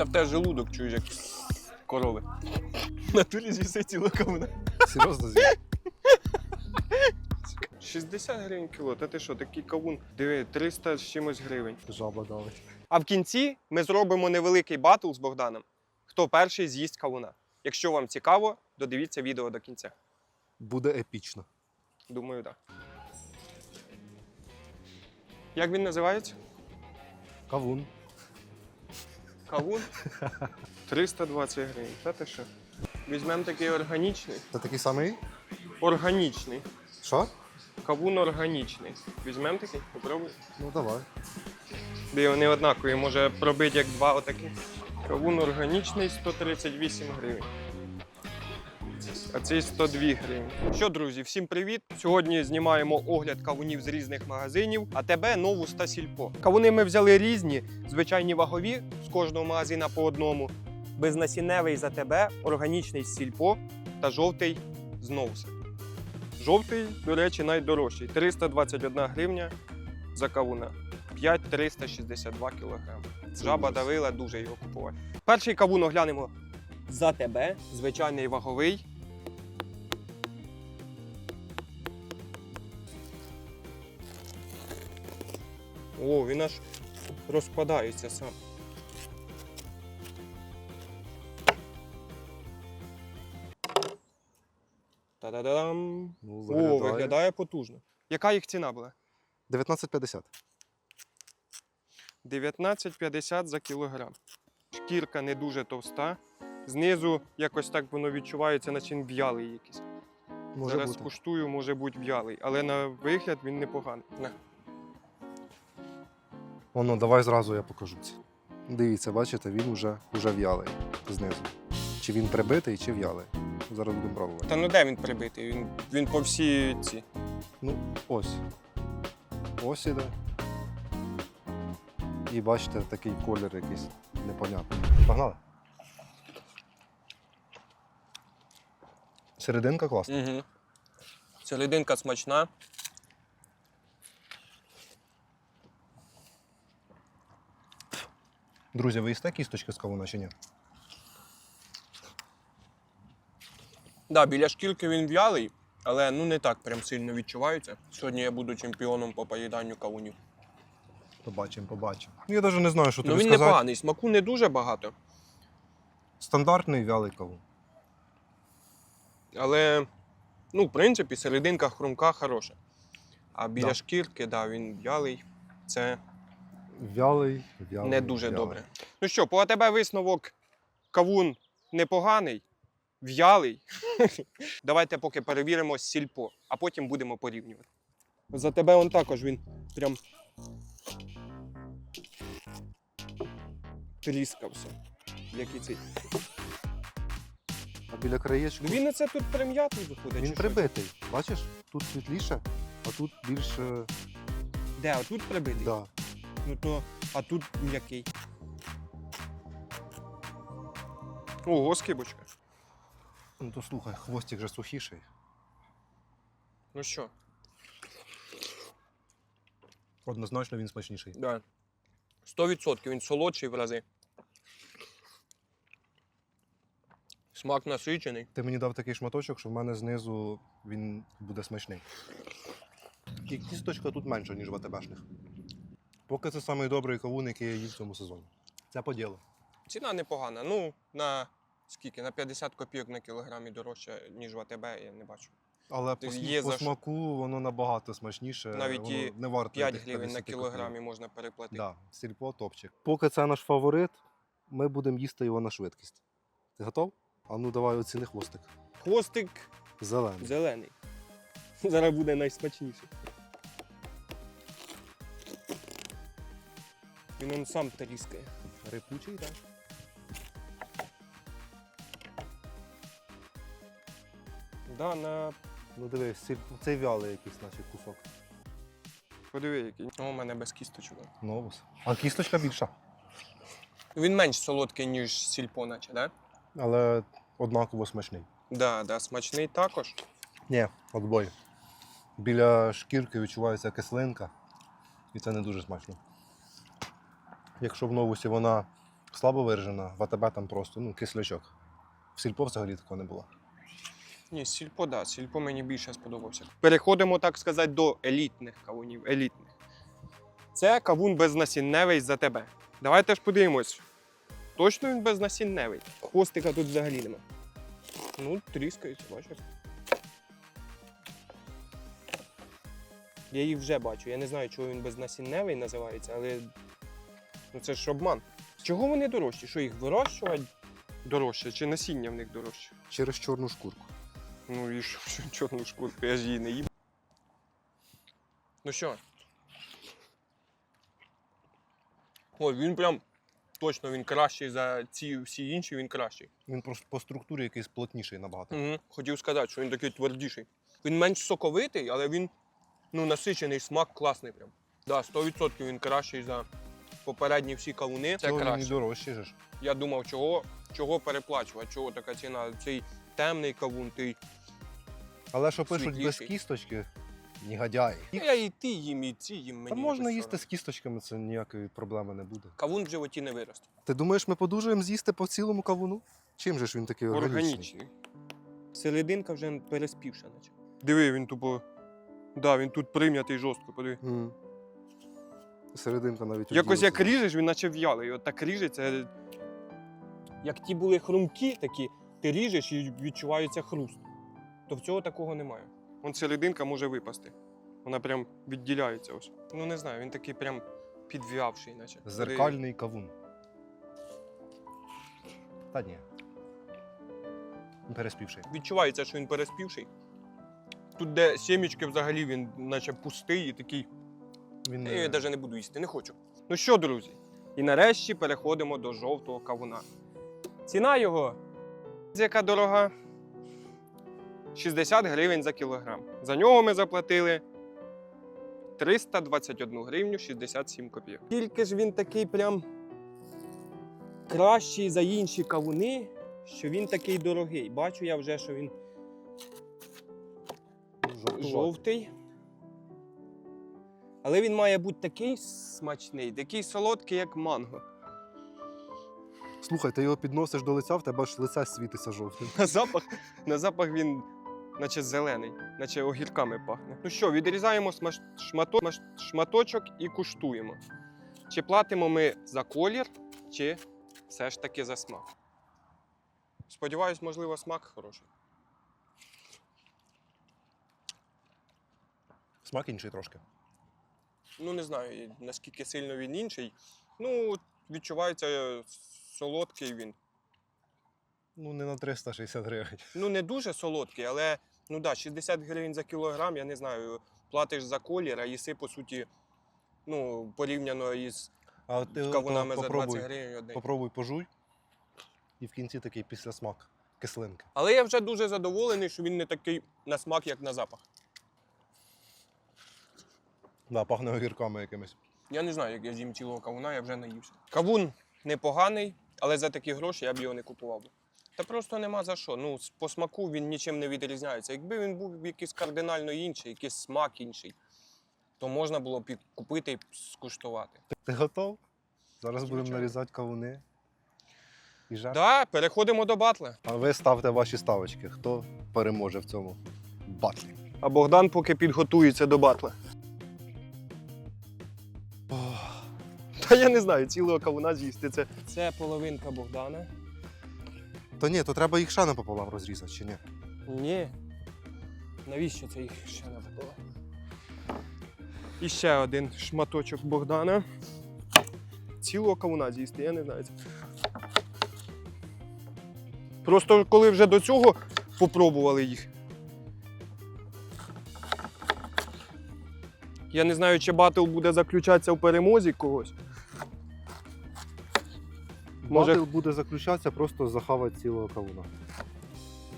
Та в тебе желудок чуєш, як корови. На турі з'їси цілу кавуна. Серйозно з'їв? 60 гривень кіло. Та ти що, такий кавун? Диви, 300 з чимось гривень. Жаба давить. А в кінці ми зробимо невеликий батл з Богданом. Хто перший з'їсть кавуна. Якщо вам цікаво, додивіться відео до кінця. Буде епічно. Думаю, так. Як він називається? Кавун. Кавун? 320 гривень. Та ти що? Візьмемо такий органічний. Це такий самий? Органічний. Що? Кавун органічний. Візьмемо такий? Попробуй. Ну давай. Бі вони однакові, може пробити як два отакі. Кавун органічний 138 гривень. А цей 102 гривень. Що, друзі, всім привіт! Сьогодні знімаємо огляд кавунів з різних магазинів, а тебе нову та сільпо. Кавуни ми взяли різні, звичайні вагові з кожного магазина по одному. Безнасінневий за тебе, органічний з сільпо та жовтий з ноуса. Жовтий, до речі, найдорожчий 321 гривня за кавуна. 5362 кілограми. Жаба давила дуже його купувати. Перший кавун оглянемо за тебе, звичайний ваговий. О, він аж розпадається сам. Та-да-дам! Ну, О, виглядає потужно. Яка їх ціна була? 19,50. 19,50 за кілограм. Шкірка не дуже товста. Знизу якось так воно відчувається, наче він в'ялий якийсь. Може Зараз бути. куштую, може бути в'ялий, але на вигляд він непоганий. На. Воно, давай зразу я покажу ці. Дивіться, бачите, він уже, уже в'ялий знизу. Чи він прибитий, чи в'ялий. Зараз будемо пробувати. Та ну де він прибитий? Він, він по всій ці. Ну, ось. Ось іде. І бачите, такий колір якийсь непонятний. Погнали. Серединка класна. Угу. Серединка смачна. Друзі, ви їсте кісточки з кавуна чи ні? Да, біля шкірки він в'ялий, але ну не так прям сильно відчувається. Сьогодні я буду чемпіоном по поїданню кавунів. Побачимо, побачимо. Ну, Я навіть не знаю, що Ну тобі він сказати. непоганий, смаку не дуже багато. Стандартний вялий кавун. Але, ну, в принципі, серединка хрумка хороша. А біля Да. шкірки, да, він в'ялий. Це Вялий, вялий. не дуже вялий. добре. Ну що, по тебе висновок кавун непоганий, в'ялий. Давайте поки перевіримо сільпо, а потім будемо порівнювати. За тебе он також він прям тріскався. Як і цей. А біля краєчку Ну він оце тут прим'ятий виходить. він прибитий. Бачиш? Тут світліше, а тут більше. Де, а тут прибитий? Да. Ну то, а тут м'який. Ого, скибочка. Ну то слухай, хвостик же сухіший. Ну що, Однозначно він смачніший. да. 100% він солодший в рази. Смак насичений. Ти мені дав такий шматочок, що в мене знизу він буде смачний. І кісточка тут менша, ніж в АТБшних. Поки це самий добрий кавун, який я їв в цьому сезоні. Це по ділу. Ціна непогана. Ну, на скільки? На 50 копійок на кілограмі дорожче, ніж в АТБ, я не бачу. Але по, Є по за що. смаку воно набагато смачніше. Навіть воно і не варто 5 тих гривень на 50 кілограмі копійок. можна переплатити. Да, сільпо топчик. Поки це наш фаворит, ми будемо їсти його на швидкість. Ти готов? А ну давай оціни хвостик. Хвостик Зелений. зелений. Зараз буде найсмачніше. Він он сам тріскає. Рипучий, так? Да, на... Ну дивись, цей вялий якийсь, наче кусок. Подиви, який. О, у мене без кісточок. Новус. А кісточка більша. Він менш солодкий, ніж сільпо, наче, да? Але однаково смачний. Да, да, смачний також. Ні, отбой. Біля шкірки відчувається кислинка, і це не дуже смачно. Якщо в новусі вона Слабо виражена, в АТБ там просто ну, кислячок. В сільпо взагалі такого не було. Ні, сільпо, да, сільпо мені більше сподобався. Переходимо, так сказати, до елітних кавунів. Елітних. Це кавун безнасінневий за тебе. Давайте ж подивимось. Точно він безнасінневий. Хвостика тут взагалі нема. Ну, тріскається, бачиш. Я їх вже бачу. Я не знаю, чого він безнасінневий називається, але ну, це ж обман. Чого вони дорожчі? Що їх вирощувати дорожче, чи насіння в них дорожче? Через чорну шкурку. Ну і що, що чорну шкурку, я ж її не їм. Ну що? Ой, він прям точно він кращий за ці всі інші, він кращий. Він просто по структурі якийсь плотніший набагато. Угу. Хотів сказати, що він такий твердіший. Він менш соковитий, але він ну, насичений, смак класний прям. Да, 100% він кращий за попередні всі кавуни. Це він краще. дорожчий же ж. Я думав, чого, чого переплачувати, чого така ціна. Цей темний кавун, той. Але що пишуть без Світліший. кісточки, негодяї. Ну, Я і ті їм, і ці їм. Та можна їсти з кісточками, це ніякої проблеми не буде. Кавун в животі не виросте. Ти думаєш, ми подужаємо з'їсти по цілому кавуну? Чим же ж він такий органічний? Органічний. Серединка вже переспівша, наче. Диви, він тупо. Да, він тут прийнятий жорстко, подиви. М. Серединка навіть Якось як ріжеш, він наче в'ялий. От так ріжеться. Як ті були хрумкі такі, ти ріжеш і відчувається хруст. То в цього такого немає. Вон серединка може випасти. Вона прям відділяється ось. Ну не знаю, він такий прям підв'явший, наче. Зеркальний кавун. Та ні. Переспівший. Відчувається, що він переспівший. Тут, де сімічки взагалі він наче пустий і такий. Він Я е, навіть не буду їсти, не хочу. Ну що, друзі? І нарешті переходимо до жовтого кавуна. Ціна його, яка дорога? 60 гривень за кілограм. За нього ми заплатили 321 гривню 67 копійок. Тільки ж він такий прям кращий за інші кавуни, що він такий дорогий. Бачу я вже, що він жовтий. Але він має бути такий смачний, такий солодкий, як манго. Слухай, ти його підносиш до лиця, в тебе аж лице світиться жовтим. На запах, на запах він наче зелений, наче огірками пахне. Ну що, відрізаємо смаш- шмато- маш- шматочок і куштуємо. Чи платимо ми за колір, чи все ж таки за смак. Сподіваюсь, можливо, смак хороший. Смак інший трошки. Ну, не знаю, наскільки сильно він інший. Ну, відчувається е, солодкий він. Ну, не на 360 гривень. Ну, не дуже солодкий, але ну да, 60 гривень за кілограм, я не знаю, платиш за колір, а їси, по суті, ну, порівняно із А ти кавунами то за попробуй, 20 гривень один. попробуй пожуй. І в кінці такий післясмак кислинки. Але я вже дуже задоволений, що він не такий на смак, як на запах. Да, пахне огірками якимись. Я не знаю, як я з'їм цілого кавуна, я вже наївся. Кавун непоганий, але за такі гроші я б його не купував. Та просто нема за що. Ну, по смаку він нічим не відрізняється. Якби він був якийсь кардинально інший, якийсь смак інший, то можна було б і купити і скуштувати. Ти готов? Зараз будемо нарізати кавуни. І жар. Так, переходимо до батла. А ви ставте ваші ставочки. Хто переможе в цьому батлі? А Богдан поки підготується до батла. Та я не знаю, цілого кавуна з'їсти. Це, це половинка Богдана. То ні, то треба їх ще напополам розрізати, чи ні? Ні. Навіщо це їх ще напало? І ще один шматочок Богдана. Цілого кавуна з'їсти, я не знаю. Просто коли вже до цього попробували їх. Я не знаю, чи батл буде заключатися в перемозі когось. Може- Батл буде заключатися, просто захавати цілого кавуна.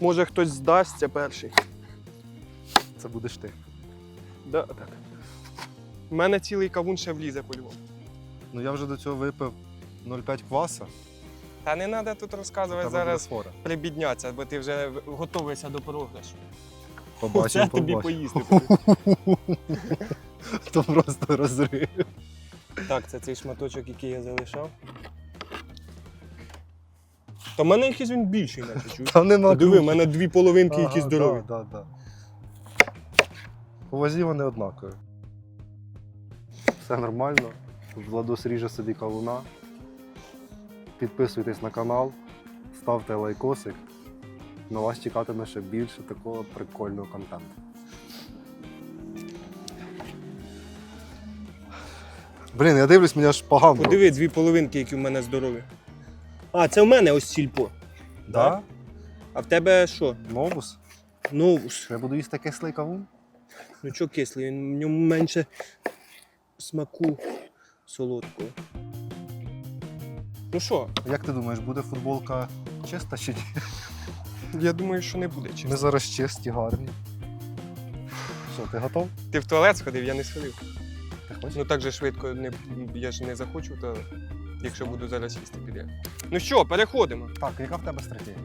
Може хтось здасться перший. Це будеш ти. Да, так. У мене цілий кавун ще влізе по-любому. Ну я вже до цього випив 0,5 кваса. Та не треба тут розказувати зараз фора. прибідняться, бо ти вже в- готовишся до програшу. Побачимо, Це тобі побачимо. поїсти. То просто розрив. так, це цей шматочок, який я залишав. Та в мене якийсь він більший, наче чуєш. Нема Диви, в мене дві половинки, Ага, які здорові. Да, да, да. По вазі вони однакові. Все нормально. Владос ріже собі кавуна. Підписуйтесь на канал, ставте лайкосик. На вас чекатиме ще більше такого прикольного контенту. Блін, я дивлюсь, мені аж погано. Подиви дві половинки, які в мене здорові. А, це в мене ось сільпо. Да? А в тебе що? Новус? Ну, Я буду їсти кислий кавун? ну чого кислий, в ньому менше смаку солодкого. Ну що, Як ти думаєш, буде футболка чиста чи ні? я думаю, що не буде Ми чесно. зараз чисті, гарні. Що, ти готов? Ти в туалет сходив, я не сходив. Ти хочеш? Ну так же швидко не, я ж не захочу, то якщо буду зараз їсти піде. Ну що, переходимо. Так, яка в тебе стратегія?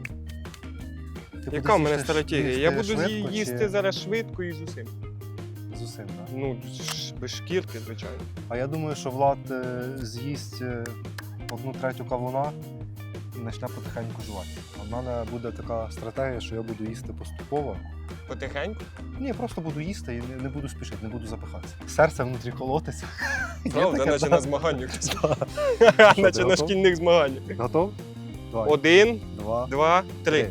Ти Яка в мене стратегія? Я буду швидко з'ї- чи їсти зараз швидко і з усім. З усім, так? Ну, ж- без шкірки, звичайно. А я думаю, що Влад е, з'їсть е, одну третю кавуна і почне потихеньку жувати. А в мене буде така стратегія, що я буду їсти поступово. Потихеньку. Ні, просто буду їсти і не, не буду спішити, не буду запихатися. Серце внутрі колотиться. Правда, таке, наче да? на змаганнях. Наче на готов? шкільних змаганнях. Готов? Давай. Один, Два, два, три.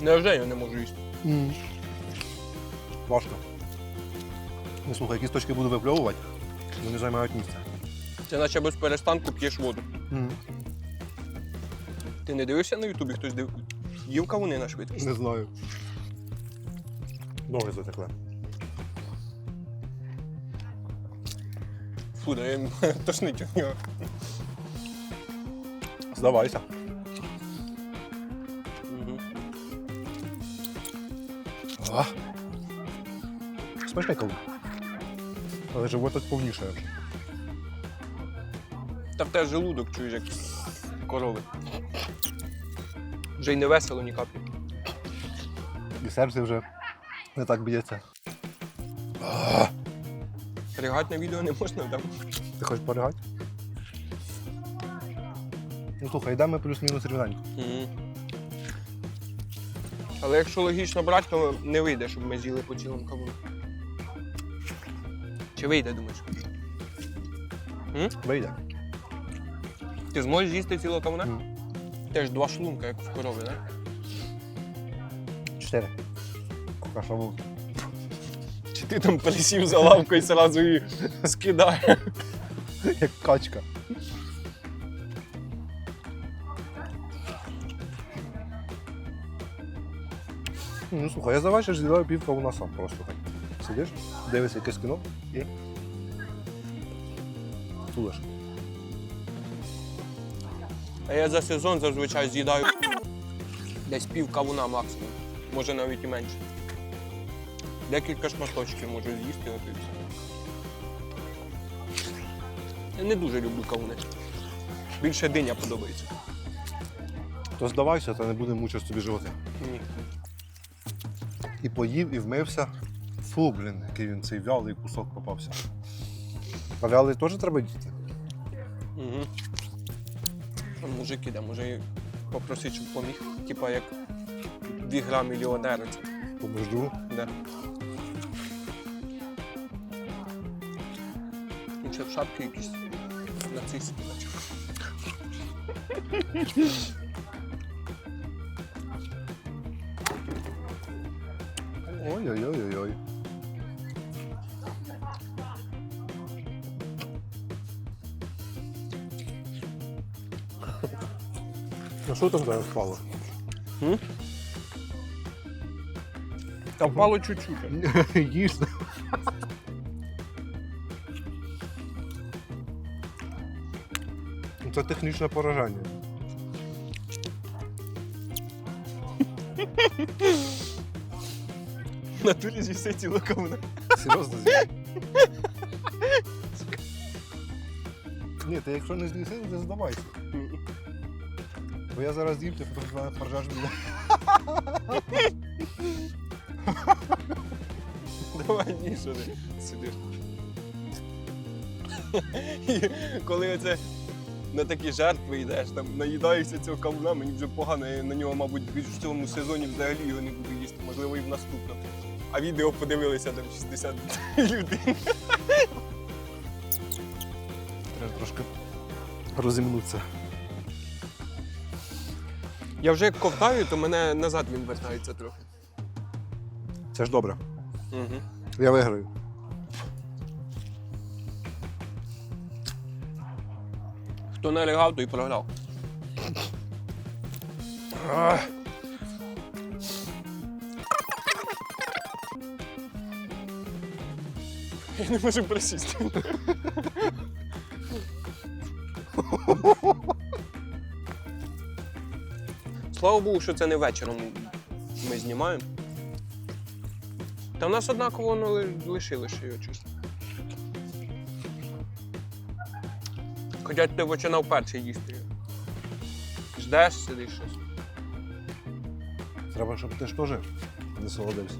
Невже я не можу їсти? М. Важко. Ну, слухай, якісь точки буду випльовувати, вони займають місце. Це наче без перестанку п'єш воду. М. Ти не дивишся на Ютубі, хтось див... їв кавуни на швидкість. Не знаю. Ноги затекли. Фу, да я тошнить від нього. Здавайся. А. Смачний кавун. Але живот тут повніше. Та в тебе желудок чуєш, як корови. Вже й не весело ні каплі. І серце вже не так б'ється. Ригати на відео не можна, там. Ти хочеш поригати? Ну слухай, йдемо плюс-мінус рівненько. Але якщо логічно брати, то не вийде, щоб ми з'їли по цілому кавуну. Чи вийде, думаєш? Вийде. Ти зможеш з'їсти цілого кавуна? Мгм. Теж два шлунка, як в корови, так? Чотири. Каша вовк. Чи ти там пересів за лавку і одразу її скидає? Як качка. Ну слухай, я за вечір з'їдаю пів кавуна сам просто так. Сидиш, дивишся якесь кіно і. Тулиш. А я за сезон зазвичай з'їдаю десь пів кавуна максимум. Може навіть і менше. Декілька шматочків можу з'їсти, от і все. Я не дуже люблю кавуни. Більше диня подобається. То здавайся, та не буде мучити собі животи. Ні. І поїв, і вмився. Фу, блін, який він цей вялий кусок попався. А вялий теж треба їсти? Угу. Мужик іде, може і попросить, щоб поміг. Типа як 2 грам мільйонера. Це. Побожду. Да. Ну, ще в шапки якісь нацистські, наче. Ой-ой-ой-ой. Ну що там зараз впало? Та впало чуть-чуть. Ну, Це технічне пораження. В натурі з'їсти цілу кавуна. Серйозно з'їв? Ні, ти якщо не з'їси, то здавайся. Бо я зараз з'їм, ти потім з мене поржеш буде. давай ні, що ти сидиш. І коли оце на такі жертви йдеш, там наїдаєшся цього кавуна, мені вже погано, я на нього, мабуть, більш в цьому сезоні взагалі його не буду їсти, можливо, і в наступному. А відео подивилися там 60 людей. Треба трошки розімнутися. Я вже як ковтаю, то мене назад він вертається трохи. Це ж добре. Угу. Я виграю. Хто налягав, той програв. Я не можу присісти. Слава Богу, що це не вечором ми знімаємо. Та в нас однаково воно ли- лишилося його чисто. Хоча ти починав перший їсти. Ждеш, сидиш щось. Треба, щоб ти ж теж насолодився.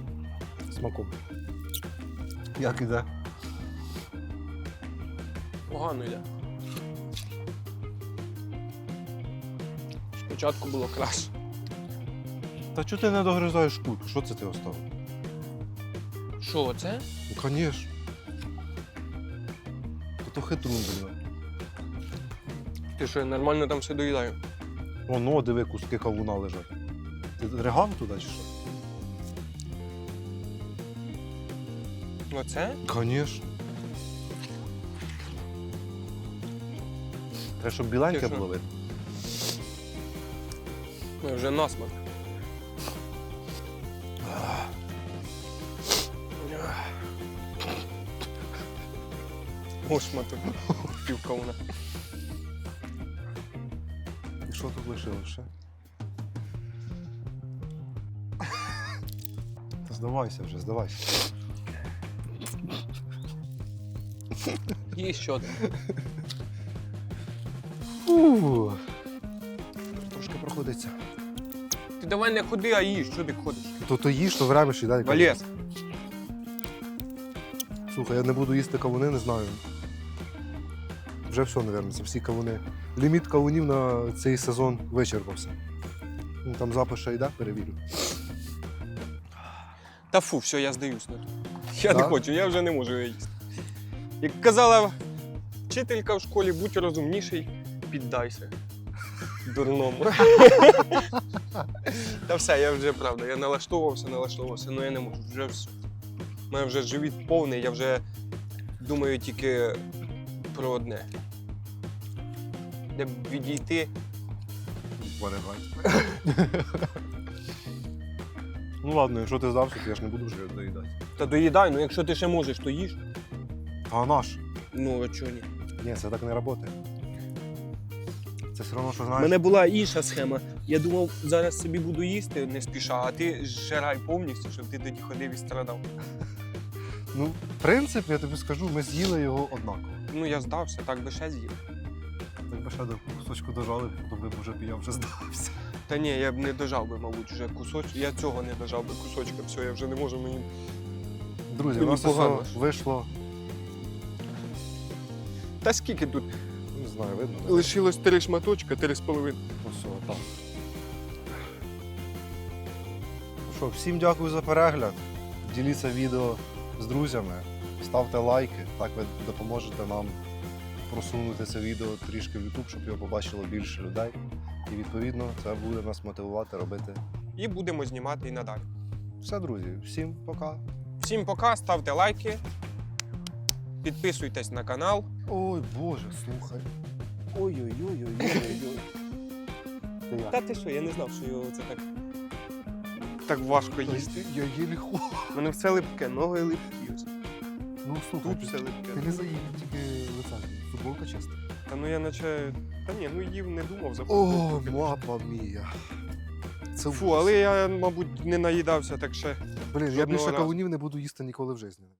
Смаком. Як іде? Погано йде. Спочатку було краще. Та чого ти не догризаєш шкурку? Що це ти оставив? Що це? Ну, звісно. То то хитрун, блін. Ти що, я нормально там все доїдаю? Воно, диви, куски кавуна лежать. Ти ригав туди чи що? Оце? Звісно. Треба, щоб біленьке Ти що? було видно. Ну, вже насмак. Ошматок. Півкауна. І що тут? Та здавайся вже, здавайся. І що там? Трошки проходиться. Ти давай не ходи, а їж, що ти ходиш? То то їж, то время ще дай. Валес. Слухай, я не буду їсти кавуни, не знаю. Вже все, мабуть, це всі кавуни. Ліміт кавунів на цей сезон вичерпався. Ну, там запис ще йде, перевірю. Та фу, все, я здаюсь на то. Я не хочу, я вже не можу його їсти. Як казала вчителька в школі, будь розумніший, піддайся. Дурному. Та все, я вже правда, я налаштовувався, налаштовувався, але я не можу. Вже все. У мене вже живіт повний, я вже думаю тільки про одне. Де б відійти. Ну ладно, якщо ти здався, то я ж не буду вже доїдати. Та доїдай, ну якщо ти ще можеш, то їж. А наш? Ну, а чого ні? Ні, це так не працює. Це все одно, що У знаєш. мене була інша схема. Я думав, зараз собі буду їсти не спіша, а ти жирай повністю, щоб ти тоді ходив і страдав. Ну, в принципі, я тобі скажу, ми з'їли його однаково. Ну я здався, так би ще з'їв. Так би ще до кусочку дожали, то би вже я вже здався. Та ні, я б не дожав би, мабуть, вже кусочок. Я цього не дожав би кусочка, все, я вже не можу мені. Друзі, у Мені нас погано. все вийшло, Та скільки тут? Знаю, видно. не Лишилось три шматочка, три з половиною. Ну все, так. Ну що, всім дякую за перегляд. Діліться відео з друзями, ставте лайки, так ви допоможете нам просунути це відео трішки в YouTube, щоб його побачило більше людей. І відповідно це буде нас мотивувати робити. І будемо знімати і надалі. Все, друзі, всім пока. Всім пока, ставте лайки, підписуйтесь на канал. Ой, Боже, слухай. Ой-ой-ой-ой-ой-ой. Це я. Та ти що, я не знав, що його це так. Так важко їсти. Я їлі ху. У мене все липке, ноги липкі. ось. Ну слухай, Тут все липке. ти не заїв, тільки лиця. Футболка чиста. Та ну я наче. Та ні, ну їв не думав за О, футболку. мапа мія. Це Фу, але я, мабуть, не наїдався, так ще. Блін, я жодного більше разу. кавунів не буду їсти ніколи в житті.